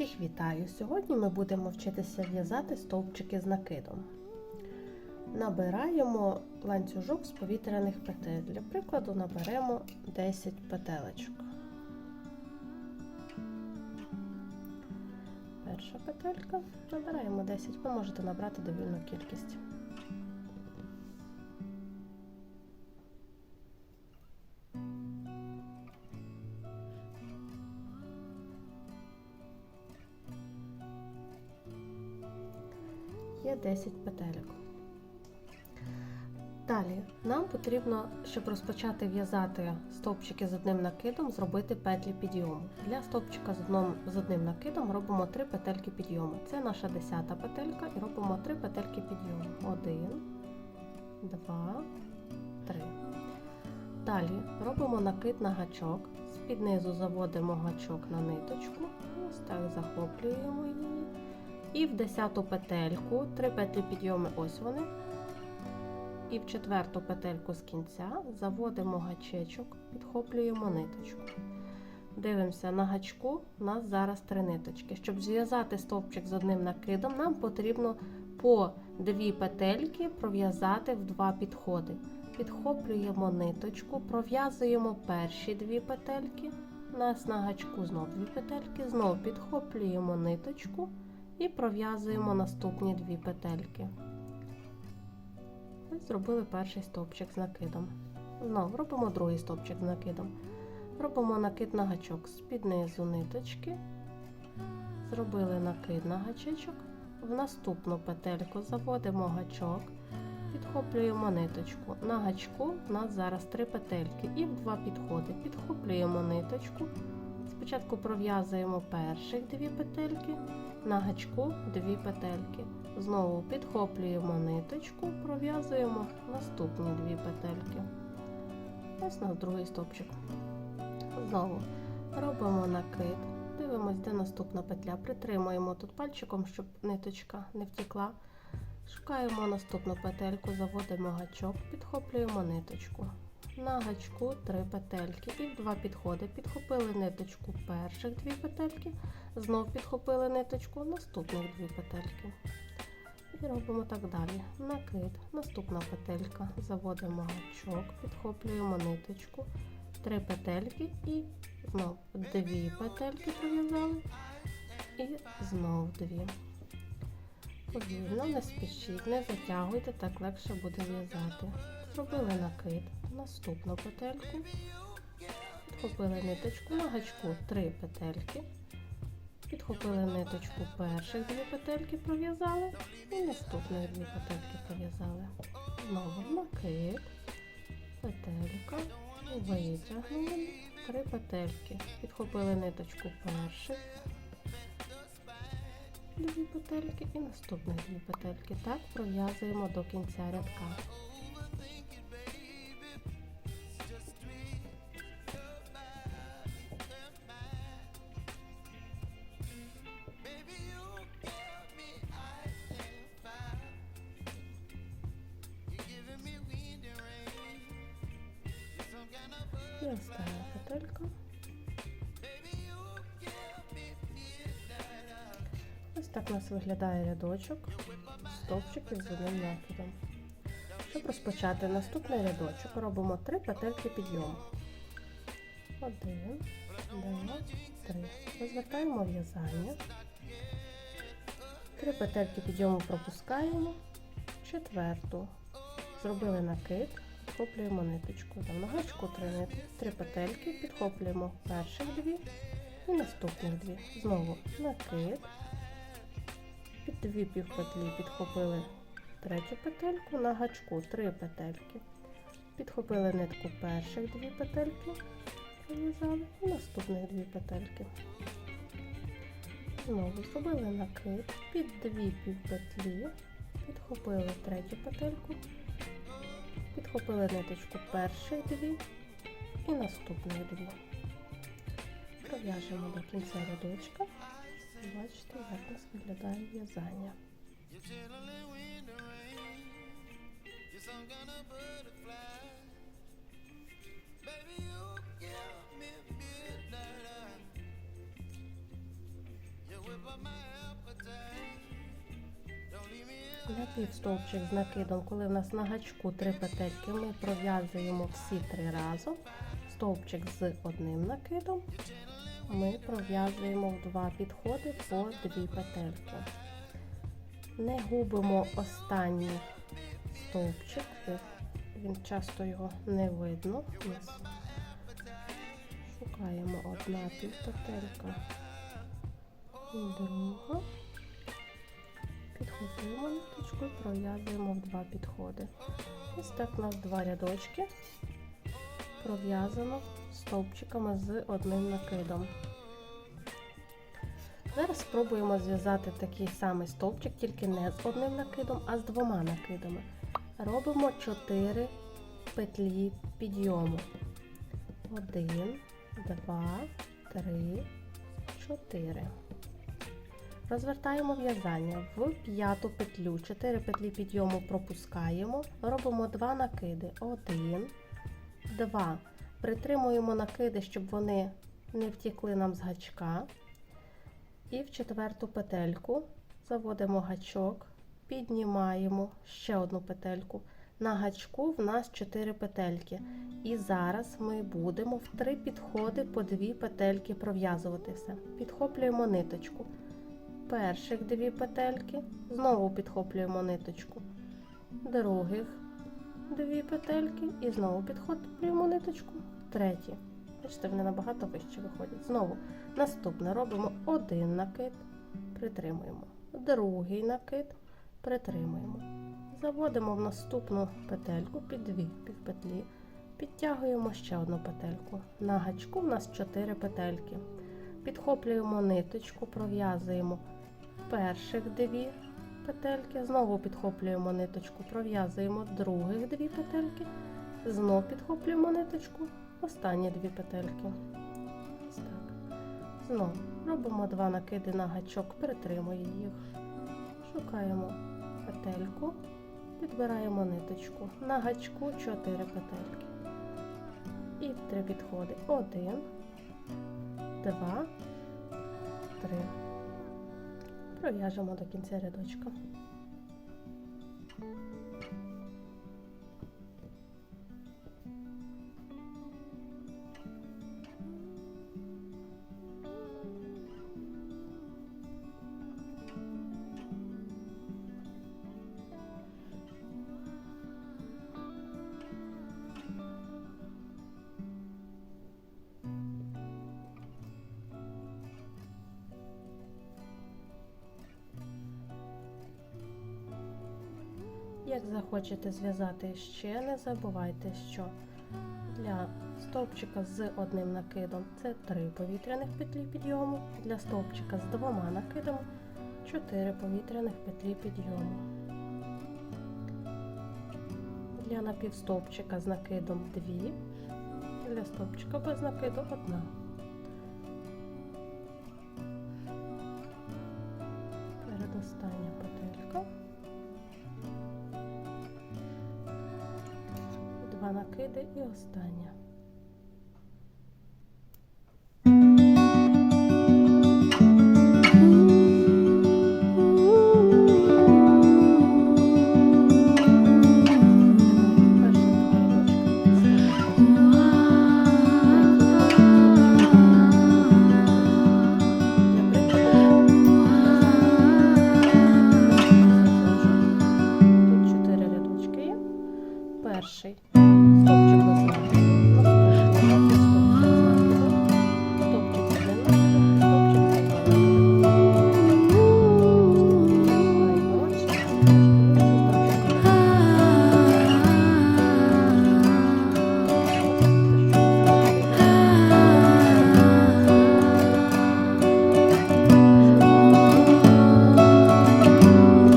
Всіх вітаю! Сьогодні ми будемо вчитися в'язати стовпчики з накидом. Набираємо ланцюжок з повітряних петель. Для прикладу наберемо 10 петелечок. Перша петелька. Набираємо 10, ви можете набрати довільну кількість. 10 петельок. Далі нам потрібно, щоб розпочати в'язати стовпчики з одним накидом, зробити петлі підйому. Для стовпчика з одним, з накидом робимо 3 петельки підйому. Це наша 10 петелька і робимо 3 петельки підйому. 1, 2, 3. Далі робимо накид на гачок. З-під низу заводимо гачок на ниточку. Ось так захоплюємо її. І в 10 петельку 3 петлі підйому, ось вони. І в четверту петельку з кінця заводимо гачечок, підхоплюємо ниточку. Дивимося на гачку, у нас зараз три ниточки. Щоб зв'язати стовпчик з одним накидом, нам потрібно по дві петельки пров'язати в два підходи. Підхоплюємо ниточку, пров'язуємо перші дві петельки. У нас на гачку знов дві петельки, знову підхоплюємо ниточку і пров'язуємо наступні дві петельки. Ось зробили перший стовпчик з накидом. Знову робимо другий стовпчик з накидом. Робимо накид на гачок з-під низу ниточки. Зробили накид на гачечок. В наступну петельку заводимо гачок, підхоплюємо ниточку. На гачку у нас зараз три петельки і в два підходи. Підхоплюємо ниточку. Спочатку пров'язуємо перших дві петельки, на гачку дві петельки. Знову підхоплюємо ниточку, пров'язуємо наступні дві петельки. Ось на другий стовпчик. Знову робимо накид, дивимось, де наступна петля. Притримуємо тут пальчиком, щоб ниточка не втекла. Шукаємо наступну петельку, заводимо гачок, підхоплюємо ниточку. На гачку три петельки і в два підходи. Підхопили ниточку перших дві петельки, знов підхопили ниточку наступних дві петельки. І робимо так далі. Накид, наступна петелька, заводимо гачок, підхоплюємо ниточку, три петельки і знов дві петельки пров'язали і знов дві. Повільно, не спішіть, не затягуйте, так легше буде в'язати. Зробили накид, наступну петельку, підхопили ниточку, на гачку три петельки. Підхопили ниточку перших дві петельки пров'язали і наступних дві петельки пров'язали. Знову накид, петелька, витягнули, три петельки. Підхопили ниточку перших дві петельки і наступних дві петельки. Так пров'язуємо до кінця рядка. І остання петелька. Ось так у нас виглядає рядочок стовпчиків з одним накидом. Щоб розпочати наступний рядочок, робимо 3 петельки підйому. Один, два, три. Розвертаємо в'язання. Три петельки підйому пропускаємо. Четверту. Зробили накид, підхоплюємо ниточку. Там на гачку три три петельки, підхоплюємо перших дві і наступних дві. Знову накид. Під дві півпетлі підхопили третю петельку, на гачку три петельки. Підхопили нитку перших дві петельки, пров'язали і наступних дві петельки. Знову зробили накид, під дві півпетлі, підхопили третю петельку, підхопили ниточку перших дві і наступних дві. Пров'яжемо до кінця рядочка. Бачите, як нас виглядає в'язання. Для півстовпчик з накидом, коли в нас на гачку три петельки, ми пров'язуємо всі три разом. Стовпчик з одним накидом ми пров'язуємо в два підходи по дві петельки. Не губимо останній стовпчик, він часто його не видно. Шукаємо одна півпетелька, друга. Підхопуємо ниточку пров'язуємо в два підходи. Ось так у нас два рядочки пров'язано стовпчиками з одним накидом. Зараз спробуємо зв'язати такий самий стовпчик, тільки не з одним накидом, а з двома накидами. Робимо 4 петлі підйому. 1, 2, 3, 4. Розвертаємо в'язання в п'яту петлю. 4 петлі підйому пропускаємо. Робимо 2 накиди. 1, 2. Притримуємо накиди, щоб вони не втікли нам з гачка. І в четверту петельку заводимо гачок, піднімаємо ще одну петельку. На гачку в нас 4 петельки. І зараз ми будемо в 3 підходи по 2 петельки пров'язувати все. Підхоплюємо ниточку. Перших 2 петельки, знову підхоплюємо ниточку. Других 2 петельки і знову підхоплюємо ниточку. Треті. Бачите, вони набагато вище виходять. Знову наступне робимо один накид, притримуємо, другий накид, притримуємо. Заводимо в наступну петельку під дві півпетлі, підтягуємо ще одну петельку. На гачку в нас 4 петельки. Підхоплюємо ниточку, пров'язуємо перших дві петельки, знову підхоплюємо ниточку, пров'язуємо других дві петельки, знову підхоплюємо ниточку, останні дві петельки. Ось так. Знову робимо два накиди на гачок, притримуємо їх, шукаємо петельку, підбираємо ниточку. На гачку 4 петельки. І в три підходи. Один, два, три. Пров'яжемо до кінця рядочка. Як захочете зв'язати ще, не забувайте, що для стовпчика з одним накидом це 3 повітряних петлі підйому, для стовпчика з двома накидами 4 повітряних петлі підйому. Для напівстовпчика з накидом 2, для стовпчика без накиду 1. І остання.